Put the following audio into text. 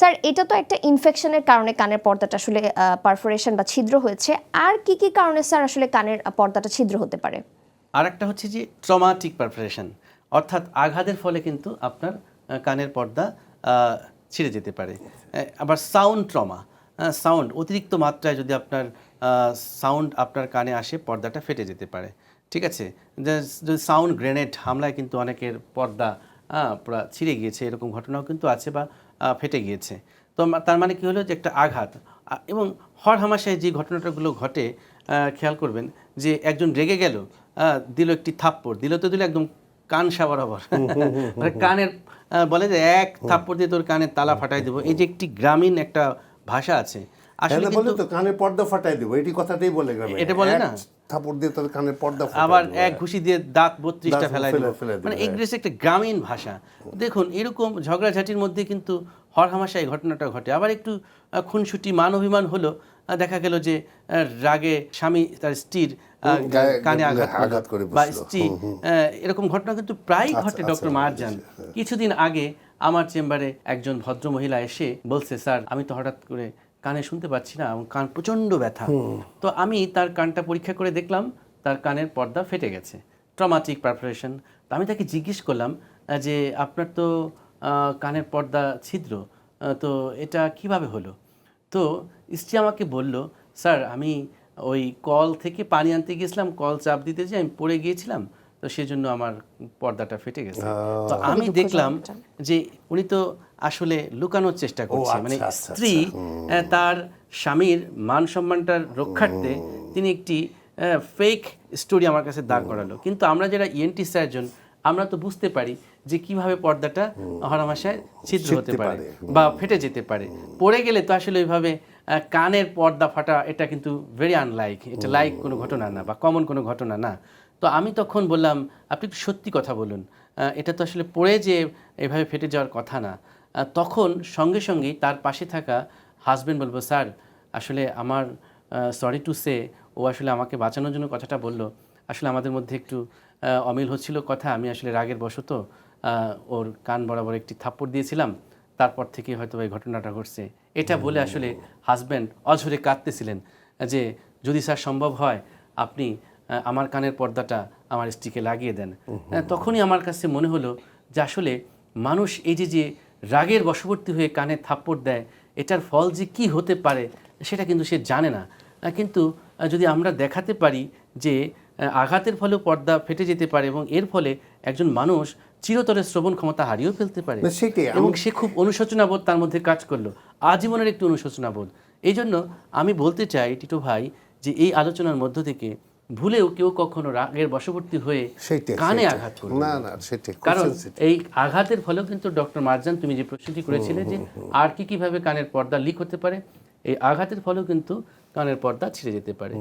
Sir, এটা তো একটা ইনফেকশনের কারণে কানের পর্দাটা আসলে পারফোরেশন বা ছিদ্র হয়েছে। আর কি কি কারণে স্যার আসলে কানের পর্দাটা ছিদ্র হতে পারে? আর একটা হচ্ছে যে ট্রমাটিক পারফরেশন অর্থাৎ আঘাতের ফলে কিন্তু আপনার কানের পর্দা ছিঁড়ে যেতে পারে। আবার সাউন্ড ট্রমা সাউন্ড অতিরিক্ত মাত্রায় যদি আপনার সাউন্ড আপনার কানে আসে, পর্দাটা ফেটে যেতে পারে। ঠিক আছে? যদি সাউন্ড গ্রেনেড হামলায় কিন্তু অনেকের পর্দা পুরা ছিঁড়ে গিয়েছে, এরকম ঘটনাও কিন্তু আছে বা ফেটে গিয়েছে। তো তার মানে কি হলো যে একটা আঘাত। এবং হর হামাশায় যে ঘটনাটাগুলো ঘটে খেয়াল করবেন যে একজন রেগে গেল দিল একটি থাপ্পড়। দিল তো দিল একদম কান সাবরাবর মানে কানের বলে যে এক থাপ্পড় দিয়ে তোর কানের তালা ফাটাই দেবো। এই যে একটি গ্রামীণ একটা ভাষা আছে। আসলে বলে তো কানের পর্দা ফাটাই দেবো। এটি কথাটাই বলে গ্রামে এটা বলে না? থাপড় দিয়ে তোর কানের পর্দা আবার এক। ঘুষি দিয়ে দাঁত বত্রিশটা ফেলাই ফেলে- দেবো। মানে। ইংরেজি একটা গ্রামীণ ভাষা। দেখুন এরকম ঝগড়াঝাটির মধ্যে কিন্তু হরহামাশা এই ঘটনাটা ঘটে। আবার একটু খুনসুটি মান অভিমান হলো দেখা গেল যে রাগে স্বামী তার স্ত্রীর কানে আঘাত করে বা স্ত্রী এরকম ঘটনা কিন্তু প্রায়ই আচ্ছা, ঘটে আচ্ছা, ডক্টর মারজান কিছুদিন আগে আমার চেম্বারে একজন ভদ্র মহিলা এসে বলছে স্যার আমি তো হঠাৎ করে কানে শুনতে পাচ্ছি না এবং কান প্রচণ্ড ব্যথা। তো আমি তার কানটা পরীক্ষা করে দেখলাম তার কানের পর্দা ফেটে গেছে। ট্রমাটিক পারফরেশন তো আমি তাকে জিজ্ঞেস করলাম যে আপনার তো কানের পর্দা ছিদ্র তো এটা কীভাবে হলো? তো স্ত্রী আমাকে বলল স্যার আমি ওই কল থেকে পানি আনতে গিয়েছিলাম কল চাপ দিতে যে আমি পড়ে গিয়েছিলাম তো সেজন্য আমার পর্দাটা ফেটে গেছে। তো আমি দেখলাম যে উনি তো আসলে লুকানোর চেষ্টা করছে আচ্ছা, মানে আচ্ছা, স্ত্রী তার স্বামীর মান সম্মানটার রক্ষার্থে তিনি একটি ফেক স্টোরি আমার কাছে দাঁড় করালো। কিন্তু আমরা যারা E ইএনটি সার্জন আমরা তো বুঝতে পারি যে কীভাবে পর্দাটা হরামাশায় ছিদ্র হতে পারে। বা ফেটে যেতে পারে। পড়ে গেলে তো আসলে ওইভাবে কানের পর্দা ফাটা এটা কিন্তু ভেরি আনলাইক এটা লাইক কোনো ঘটনা না বা কমন কোনো ঘটনা না। তো আমি তখন বললাম আপনি একটু সত্যি কথা বলুন। এটা তো আসলে পড়ে যে এভাবে ফেটে যাওয়ার কথা না। তখন সঙ্গে সঙ্গেই তার পাশে থাকা হাজবেন্ড বলব স্যার আসলে আমার সরি টু সে ও আসলে আমাকে বাঁচানোর জন্য কথাটা বলল। আসলে আমাদের মধ্যে একটু অমিল হচ্ছিল কথা আমি আসলে রাগের বশত ওর কান বরাবর একটি থাপ্পড় দিয়েছিলাম তারপর থেকে হয়তো এই ঘটনাটা ঘটছে। এটা বলে আসলে হাজব্যান্ড অঝরে কাঁদতেছিলেন যে যদি স্যার সম্ভব হয় আপনি আমার কানের পর্দাটা আমার স্ত্রীকে লাগিয়ে দেন। তখনই আমার কাছে মনে হলো যে আসলে মানুষ এই যে যে রাগের বশবর্তী হয়ে কানে থাপ্পড় দেয় এটার ফল যে কি হতে পারে সেটা কিন্তু সে জানে না। কিন্তু যদি আমরা দেখাতে পারি যে আঘাতের ফলেও পর্দা ফেটে যেতে পারে এবং এর ফলে একজন মানুষ চিরতরে শ্রবণ ক্ষমতা হারিয়েও ফেলতে পারে। এবং সে খুব অনুশোচনাবোধ তার মধ্যে কাজ করল। আজীবনের একটি অনুশোচনাবোধ। এই জন্য আমি বলতে চাই টিটো ভাই যে এই আলোচনার মধ্য থেকে ভুলেও কেউ কখনো রাগের বশবর্তী হয়ে কানে আঘাত করবে। না, না, সেটাই, কারণ এই আঘাতের ফলেও কিন্তু ডক্টর মারজান তুমি যে প্রশ্নটি করেছিলে যে আর কি কীভাবে কানের পর্দা লিক হতে পারে এই আঘাতের ফলেও কিন্তু কানের পর্দা ছিঁড়ে যেতে পারে।